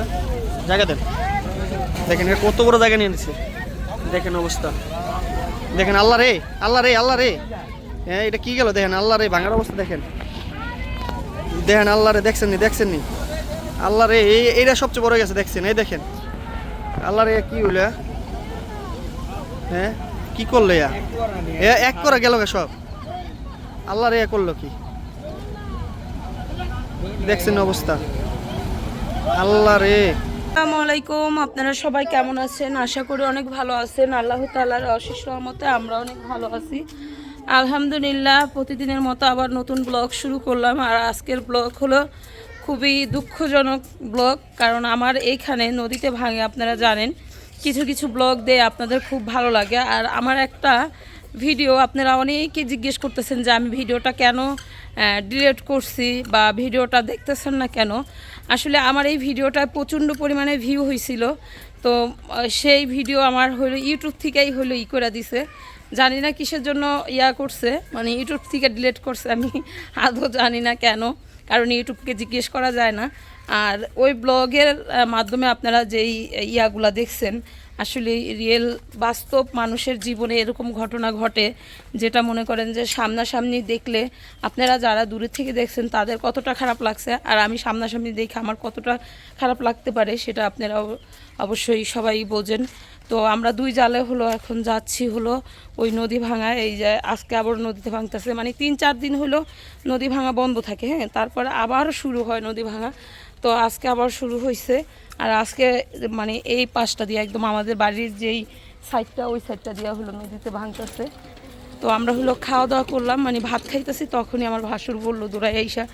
তো জায়গা দেন। দেখেন, এটা কত বড় জায়গা নিয়ে নিচ্ছে দেখেন অবস্থা। দেখেন, আল্লাহ রে আল্লাহ রে আল্লাহ রে। হ্যাঁ এটা কি গেল? দেখেন, আল্লাহ রে, ভাঙার অবস্থা দেখেন। দেখেন, আল্লাহ রে দেখছেন নি দেখছেন নি আল্লাহ রে, এই, এইটা সবচেয়ে বড় গেছে, দেখছেন, এই দেখেন। আল্লাহ রে, কি হইল হ্যাঁ? কি করল ইয়া এক করে গেল সব। আল্লাহ রে করল কি? দেখছেন অবস্থা। আল্লাহ রে। আলাইকুম, আপনারা সবাই কেমন আছেন? আশা করি অনেক ভালো আছেন। আল্লাহ তাআলার অশেষ রহমতে আমরা অনেক ভালো আছি। আলহামদুলিল্লাহ, প্রতিদিনের মতো আবার নতুন ব্লগ শুরু করলাম। আর আজকের ব্লগ হলো খুবই দুঃখজনক ব্লগ, কারণ আমার এইখানে নদীতে ভাঙে, আপনারা জানেন। কিছু কিছু ব্লগ দিয়ে আপনাদের খুব ভালো লাগে। আর আমার একটা ভিডিও আপনারা অনেকে জিজ্ঞেস করতেছেন যে আমি ভিডিওটা কেন ডিলিট করছি বা ভিডিওটা দেখতেছেন না কেন, আসলে আমার এই ভিডিওটা প্রচণ্ড পরিমাণে ভিউ হয়েছিল তো সেই ভিডিও আমার হলো ইউটিউব থেকেই হলো ই করে দিছে। জানি না কিসের জন্য ইয়া করছে মানে ইউটিউব থেকে ডিলেট করছে আমি, আদৌ জানি না কেন, কারণ ইউটিউবকে জিজ্ঞেস করা যায় না। আর ওই ব্লগের মাধ্যমে আপনারা যেই ইয়াগুলা দেখছেন আসলে রিয়েল বাস্তব মানুষের জীবনে এরকম ঘটনা ঘটে, যেটা মনে করেন যে সামনাসামনি দেখলে আপনারা যারা দূরে থেকে দেখছেন তাদের কতটা খারাপ লাগছে, আর আমি সামনাসামনি দেখে আমার কতটা খারাপ লাগতে পারে সেটা আপনারা অব- অবশ্যই সবাই বোঝেন। তো আমরা দুই জালে হলো, এখন যাচ্ছি হলো ওই নদী ভাঙা, এই যে আজকে আবার নদীতে ভাঙতেছে মানে তিন চার দিন হলো নদী ভাঙা বন্ধ থাকে হ্যাঁ তারপরে আবার শুরু হয় নদী ভাঙা। তো আজকে আবার শুরু হয়েছে আর আজকে মানে এই পাশটা দিয়ে একদম আমাদের বাড়ির যেই সাইডটা ওই সাইডটা দিয়ে হলো নদীতে ভাঙতেছে। তো আমরা হলো খাওয়া দাওয়া করলাম মানে ভাত খাইতেছি, তখনই আমার ভাসুর বলল দৌড়াই আইসা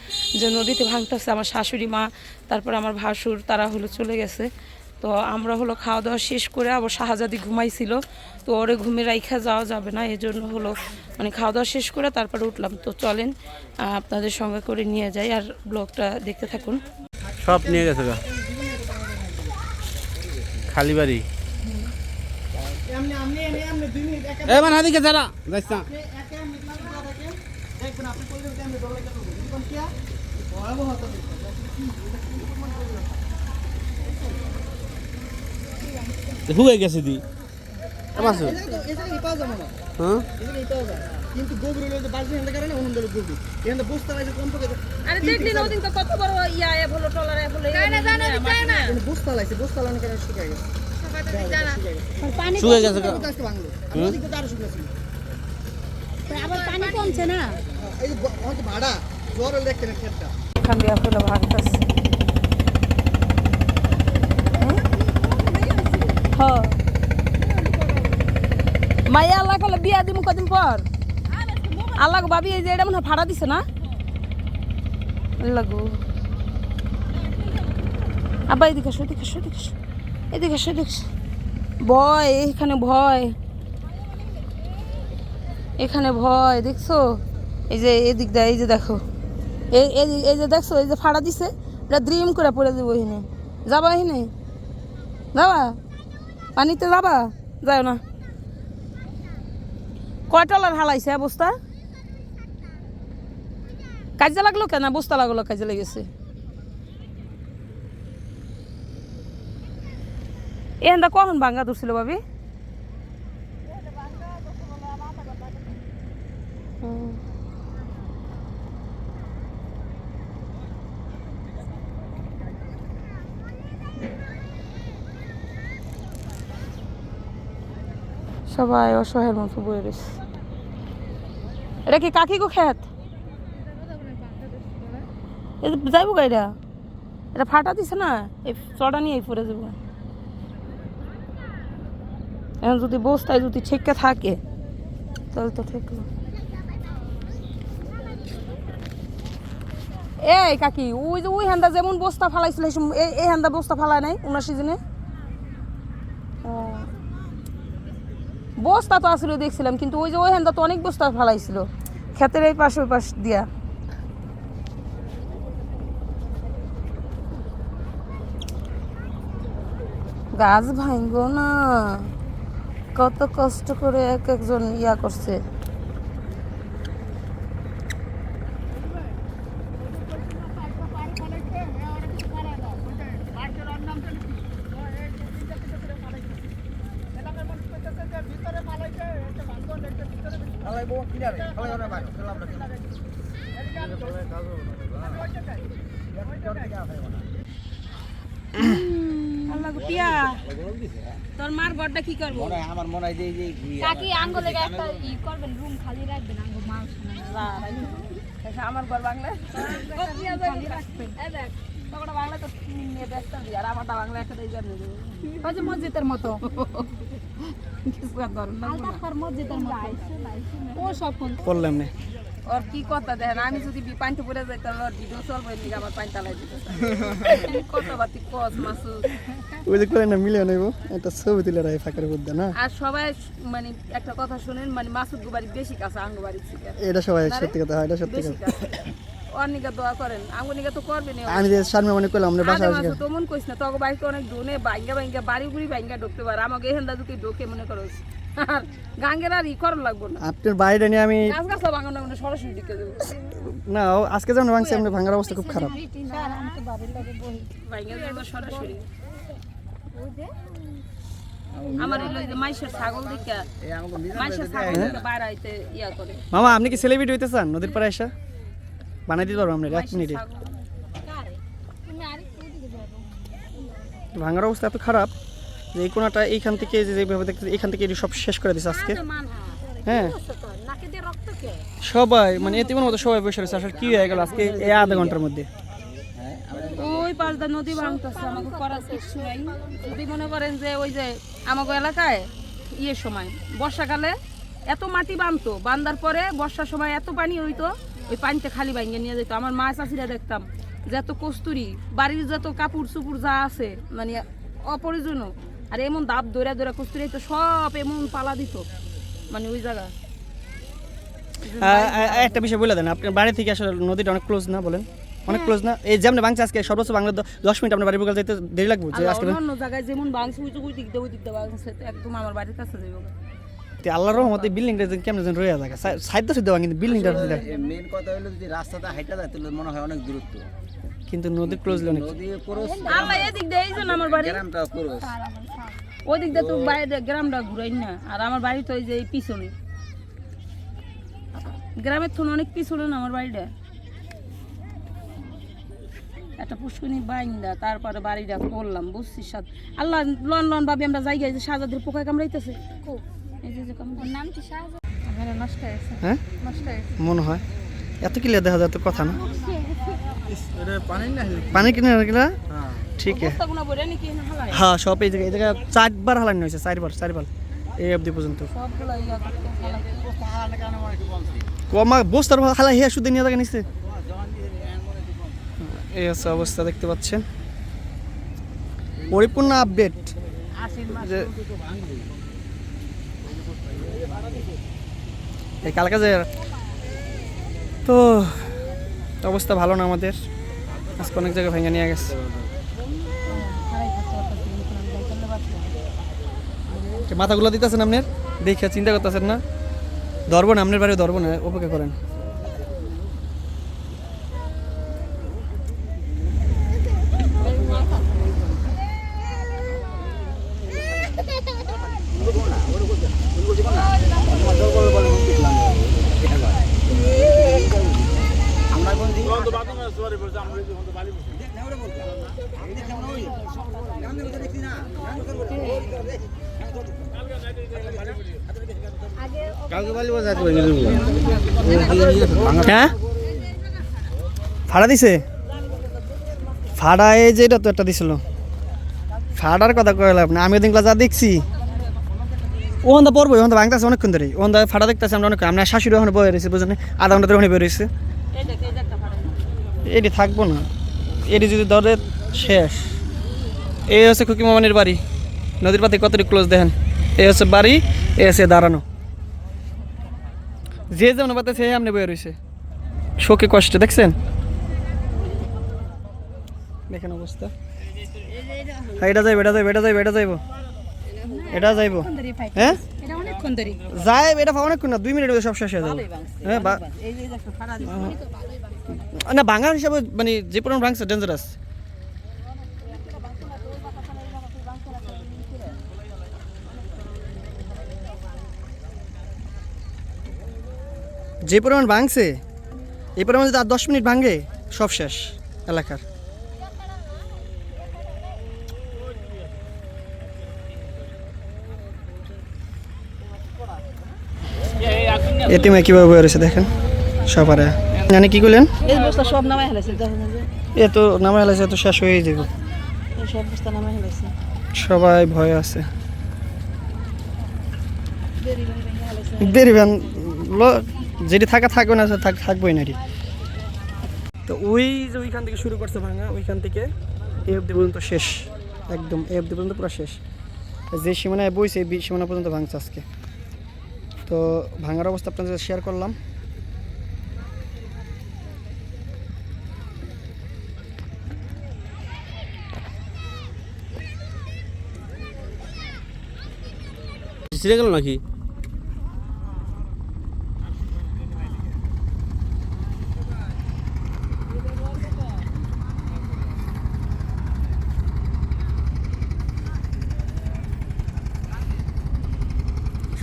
যে নদীতে ভাঙতেছে, আমার শাশুড়ি মা, তারপর আমার ভাসুর, তারা হলো চলে গেছে। তো আমরা হলো খাওয়া দাওয়া শেষ করে আবার শাহজাদি ঘুমাইছিল, তো ওরে ঘুমে রাইখা যাওয়া যাবে না এই জন্য হলো মানে খাওয়া দাওয়া শেষ করে তারপরে উঠলাম। তো চলেন আপনাদের সঙ্গে করে নিয়ে যাই, আর ব্লগটা দেখতে থাকুন। সব নিয়ে গেছে খালি বাড়ি এ মানে হাদিকে যারা যাইছ না হুয়ে গেছে দি হ্যাঁ কিন্তু গোবর হলো যে বালতি কারণে অন্য দল গোবর এখানে বস্তা লাগে কোন তো আরে দেখলি না ওদিন কত বড় ইয়া এ হলো টলার এ হলো এখানে বস্তা লাগছে বস্তা লাগানোর কারণে শুকায় গেছে। শুয়ে গেছে। গা আজকে ভাঙলো। আর নদী কিন্তু আরও শুকাছিল আবার পানি কমছে না? এই যে ভাড়া জ্বর হলে দেখতে না ক্ষেতটা এখান দিয়ে হলো ভাগতেছে। হ্যাঁ মাইয়া আল্লাহ কলে বিয়া দিমু কদিন পর? আল্লাহ গো ভাবি, এই যে এটা মনে হয় ভাড়া দিছে না? আল্লাহ গো। আব্বা, এদিকে আসো এদিকে আসো এদিকে আসো। এদিকে আসো, এদিকে। ভয়, এখানে ভয়। এখানে ভয়, দেখছ? এই যে এদিক দা এই যে দেখো। এই এই যে- দেখছ, এই যে ফাড়া দিছে, এটা দ্রিম করে পড়ে যাব এখানে। যাবা এখানে? যাবা? পানিতে যাবা? যাও না। কয় টলার হালাইছে এ বস্তা কাজে লাগল কেন? বস্তা লাগল কাজে লেগেছে। এখানটা কখন ভাঙ্গা ধরছিল হুম। সবাই অসহায়ের মতো বয়ে রয়েছে। এটা কি কাকি গো খেত? এটা যাইব গা এটা ফাটা দিছে না, এই চড়া নিয়ে পড়ে যাব এখন যদি বস্তায় যদি ঠিককে থাকে, তাহলে তো ঠিক এই কাকি, ওই যে ওই হান্দা যেমন বস্তা ফালাইছিল এই এই বস্তা ফালায় নাই উনার সিজনে বস্তা তো আসলে দেখছিলাম, কিন্তু ওই যে ওই হান্দা তো অনেক বস্তা ফালাইছিল। ক্ষেতের এই পাশ ওই পাশ দিয়া। গাছ ভাঙ্গো না। কত কষ্ট করে এক একজন ইয়া করছে আল্লাহ গো, পিয়া তোর মার ঘরটা কি করব কাকি আঙ্গুলে একটা ই করবেন রুম খালি রাখবেন আঙ্গুল মাংস আচ্ছা, আমার ঘর বাংলা খালি রাখবেন এই দেখ তোর বাংলা তো নিয়ে ব্যস্ত আর আমারটা বাংলা একটা দিয়ে জানি ওই যে মসজিদের মতো। কিছু না। ওর কি কথা দেখেন? আমি যদি বি পানিতে পড়ে যাই তাহলে ওর ভিডিও চলবে এদিকে আমার পানি তালাই দিতে কত বাতি কস মাসুদ। ওই যে করে না মিলে নেব একটা ছবি তুলে রাখি ফাঁকের মধ্যে না? আর সবাই মানে একটা কথা শুনেন মানে মাসুদ গুবারি বেশি কাছে আঙ্গু এটা সবাই সত্যি কথা হয় এটা সত্যি কথা। দোয়া করেন। আঙ্গু নিকে তো করবেন আমি যে সামনে মনে করলাম আমরা বাসা আসবে। তো মন কইস না। তোকে বাড়িতে অনেক ডোনে বাইঙ্গা বাইঙ্গা বাড়ি বুড়ি বাইঙ্গা ঢুকতে পারে। আমাকে এখানটা যদি ঢোকে মনে করো আর গাঙ্গের আর ই করার লাগবো না। আপনার বাইরে নিয়ে আমি গাছ গাছ ভাঙানো না সরাসরি ঢুকে দেবো না আজকে যেমন ভাঙছি আপনার ভাঙার অবস্থা খুব খারাপ। সরাসরি। মামা আপনি কি সেলিব্রিটি হইতে চান? নদীর পাড়ে এসে বানাই দিতে পারব আমরা এক মিনিটে। ভাঙার অবস্থা এত খারাপ। যে এই কোনাটা এইখান থেকে যে যেভাবে দেখতে এখান থেকে এটি সব শেষ করে দিচ্ছে আজকে। হ্যাঁ। সবাই মানে এতে মতো সবাই বসে রয়েছে। আসলে কি হয়ে গেল আজকে এই আধা ঘণ্টার মধ্যে? ওই পাঁচদা নদী ভাঙতেছে আমাকে করার কিছু নাই। যদি মনে করেন যে ওই যে আমাকে এলাকায় ইয়ের সময় বর্ষাকালে এত মাটি বানতো বান্দার পরে বর্ষার সময় এত পানি হইতো ওই পানিতে খালি ভাঙিয়ে নিয়ে যেত। আমার মা চাষিরা দেখতাম যে এত কস্তুরি বাড়ির যত কাপড় চুপুর যা আছে মানে অপরিজনীয় আর এমন দাব দৌড়া দৌড়া কস্তুরি তো সব এমন পালা দিত মানে ওই জায়গা। একটা বিষয় বলে দেন আপনার বাড়ি থেকে আসলে নদীটা অনেক ক্লোজ না বলেন? অনেক ক্লোজ না? এই যেমন বাংলা আজকে সর্বোচ্চ বাংলা দশ মিনিট আপনার বাড়ি বকাল যেতে দেরি লাগবে যে আজকে অন্য জায়গায় যেমন বাংশ ওই ওই দিক দিয়ে ওই দিক দিয়ে বাংছে একদম আমার বাড়ির কাছে যাব তে আল্লাহর রহমতে বিল্ডিংটা যে কেমন যেন রয়ে থাকে সাইড সুদ্ধ কিন্তু বিল্ডিংটা মেন কথা হলো যদি রাস্তাটা হাইটা যায় তাহলে মনে হয় অনেক দূরত্ব। কিন্তু ক্লোজ নদী ক্রস আল্লাহ এদিক দিয়ে এই আমার বাড়ি। গ্রামটা ক্রস। ওই দিয়ে তো বাইরে গ্রামটা ঘুরাই না। আর আমার বাড়ি তো এই যে পিছনে। গ্রামের থেকে অনেক পিছনে না আমার বাড়িটা? একটা পুষ্কনি বাইন্দা তারপরে বাড়িটা করলাম বুঝছিস সাথ। আল্লাহ লন লন ভাবি আমরা জায়গায় যে সাজাদের পোকায় কামড়াইতেছে। এই যে যে কামড়- ওর নাম কি শাহজাহান নষ্ট হয়েছে। হ্যাঁ? নষ্ট হয়েছে। মনে হয়। এত কিলিয়ার দেখা যায় তো কথা না। পানি কিনে রাখলা ঠিক না হালায়? হ্যাঁ সব এই জায়গায় এই জায়গায় চারবার হালানি হয়েছে চারবার চারবার। এই অবধি পর্যন্ত। কমা বস্তার হালা হিয়া শুধু নিয়ে থাকে নিচ্ছে এই হচ্ছে অবস্থা দেখতে পাচ্ছেন। পরিপূর্ণ আপডেট। যে এই কালকে যে তো অবস্থা ভালো না আমাদের। আজকে অনেক জায়গায় ভেঙে নিয়ে গেছে। মাথাগুলো দিতেছেন আপনার? দেখে চিন্তা করতেছেন না? ধরবো না, আপনার বাড়ি ধরবো না, অপেক্ষা করেন। হ্যাঁ? ভাড়া দিছে? ভাড়া এই যে এটা তো একটা দিছিল। ভাড়ার কথা কইলাম না আমি ওদিন যা দেখছি ও হন্দা পড়ব ওখান ভাঙতেছে অনেকক্ষণ ধরে ও হন্দা ভাড়া দেখতেছে আমরা অনেক আমরা শাশুড়ি ওখানে বয়ে রয়েছে, বুঝলেন আধা ঘণ্টা ধরে ওখানে বের রয়েছে। ফাড়া। এটি থাকব না। এটি যদি ধরে, শেষ। এই হচ্ছে খুকি মামানির বাড়ি। নদীর পাতে কতটি ক্লোজ দেখেন? এই হচ্ছে বাড়ি এ হচ্ছে দাঁড়ানো। যে যেমন পাতে সে আমনে বয়ে রয়েছে শোকে কষ্ট দেখছেন? দেখেন অবস্থা। হ্যাঁ এটা যাইব এটা যাইব এটা যাইব এটা যাইব। এটা যাইব। হ্যাঁ? যাই এটা অনেকক্ষণ না দুই মিনিট সব শেষ হয়ে যাবে। হ্যাঁ। না বাঙাল হিসাবে মানে যে পরিমাণ ভাঙছে ডেঞ্জারাস যে পরিমাণ ভাঙছে এই পরিমাণ যদি আর দশ মিনিট ভাঙে সব শেষ এলাকার। এটিমে কীভাবে রয়েছে দেখেন সবারে। জানি কি করলেন? সব নামাই হেলাইছে এ তো নামা এলাইছে তো শেষ হয়ে যাবে। সব বস্তা নামাই হেলাইছে সবাই ভয় আছে। দেরি ভ্যান ল- যেটি থাকা থাকবে না থাক- থাকবোই না তো ওই যে ওইখান থেকে শুরু করছে ভাঙা ওইখান থেকে এ অব্দি পর্যন্ত শেষ। একদম এ অব্দি পর্যন্ত পুরো শেষ। যে সীমানায় বইছে এই সীমানা পর্যন্ত ভাঙছে আজকে। তো ভাঙার অবস্থা আপনাদের সাথে শেয়ার করলাম। ছিঁড়ে গেল নাকি?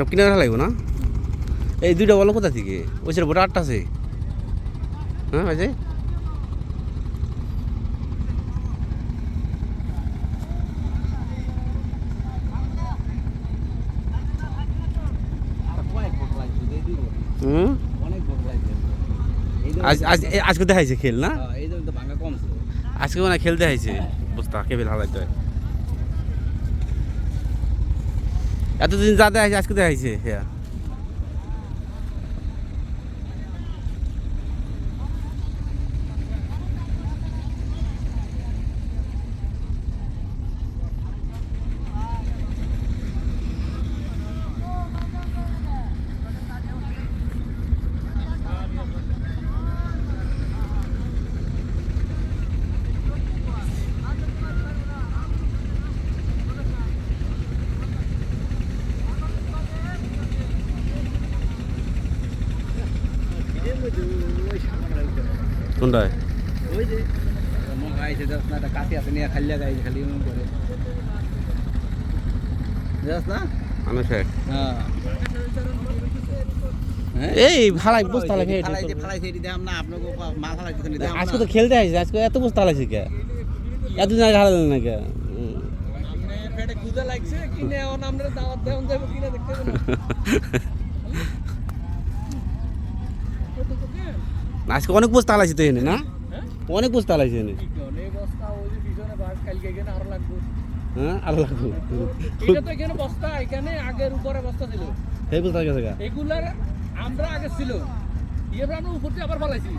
সব কিনে রাখা লাগবে না? এই দুইটা বলো কোথা থেকে? ওই সেটা বড় আটটা আছে। হ্যাঁ ভাই আজ আজ আজকে দেখাইছে খেল না? হ্যাঁ, আজকে মানে খেল দেখাইছে। বুঝতে কেবিল হালাইতে হয় এতদিন যা দেখাইছে আজকে দেখাইছে হ্যাঁ কোনটায় ওই যে মনে হয় আইছে যাস না একটা কাছে আছে নিয়ে খালি লাগাই খালি এমন করে যাস না মানুষ এক হ্যাঁ এই ভালাই বুঝতে লাগে ফালাইতে ফালাইতে এটি দেখাম না আপনাকে মা ফালাইতে দেখাম আজকে তো খেলতে আসছে আজকে এত বুঝতে লাগছে কে? এতদিন আগে হারালেন না কে? লাগছে কিনে দাওয়াত দেখতে আজকে অনেক বুঝতে লাগছে তো এনে না? অনেক বুঝতে লাগছে এনে। অনেক বস্তা ওই যে পিছনে বাস কালকে এখানে আরও লাগবে। হ্যাঁ আর লাগবে। এটা তো এখানে বস্তা এখানে আগের উপরে বস্তা ছিল। সেই বুঝতে গেছে এগুলার আমরা আগে ছিল। এবার আমরা উপর আবার ফালাইছি।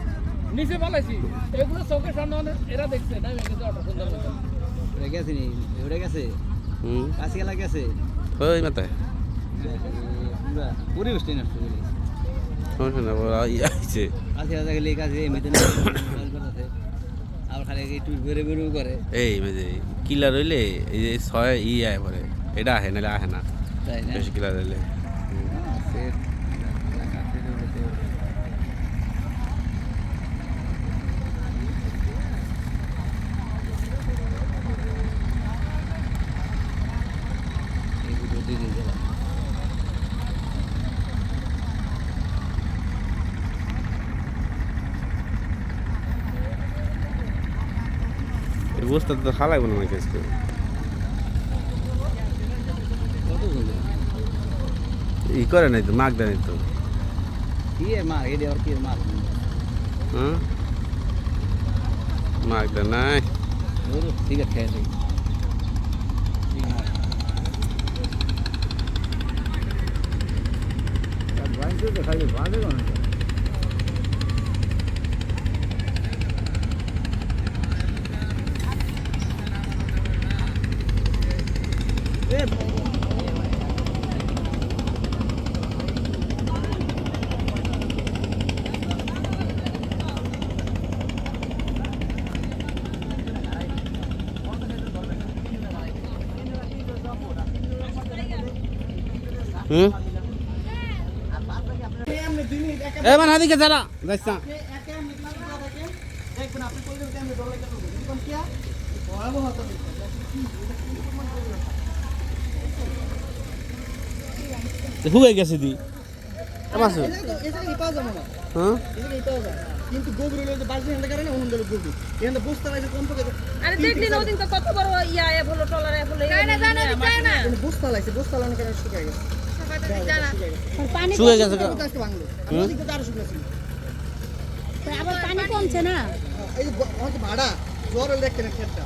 নিচে ফালাইছি। এগুলো চোখের সামনে এরা দেখছে না? গেছে অটো সুন্দর মতো গেছে নি? ওটা গেছে? হুম। কাছে গেলা গেছে? ওই মাথায়। পুরা পরিবেশটা নষ্ট করে দিয়েছে। সমস্যা না আইছে কাছে গেছে গেলে আছে এমনিতে আবার খালি একটু বেরে বেরো করে। এই মেজে কিলার রইলে এই যে ছয় ই আয় পরে। এটা আহে নাহলে আহে না। বেশি কিলার রইলে হ্যাঁ, সে- কাছে রইলে তো- এই দুটো দিয়ে দিয়ে দিলাম। এই বস্তা তো খালাইব না নাকি আজকে? ই করে নাই তো মাগ দেয় নাই তো। কি এর মার এটি কি এর মার হ্যাঁ মাগ দেয় নাই। ঠিক আছে খেয়ে দেখি হুম এ মানে হাদিকে যারা যাইছ না হুয়ে গেছে দি মাছ এখানে পাওয়া যাবে না হ্যাঁ এখানে পাওয়া যায় কিন্তু গভীর হলে যে বাজে হ্যান্ডে কারণে অন্য দলে গভীর এখানে বসতে লাগে কম থেকে আরে দেখলি না ওদিন তো কত বড় ইয়া এ হলো টলার এ হলো জানা জানা জানা এখানে বসতে লাগছে বসতে লাগানোর কারণে শুকায় গেছে। পানি শুয়ে গেছে গা। আজকে ভাঙলো? আমাদের দিকে তো আরও আবার পানি কমছে না? এই হয়তো ভাড়া জ্বর হলে দেখতে না ক্ষেতটা।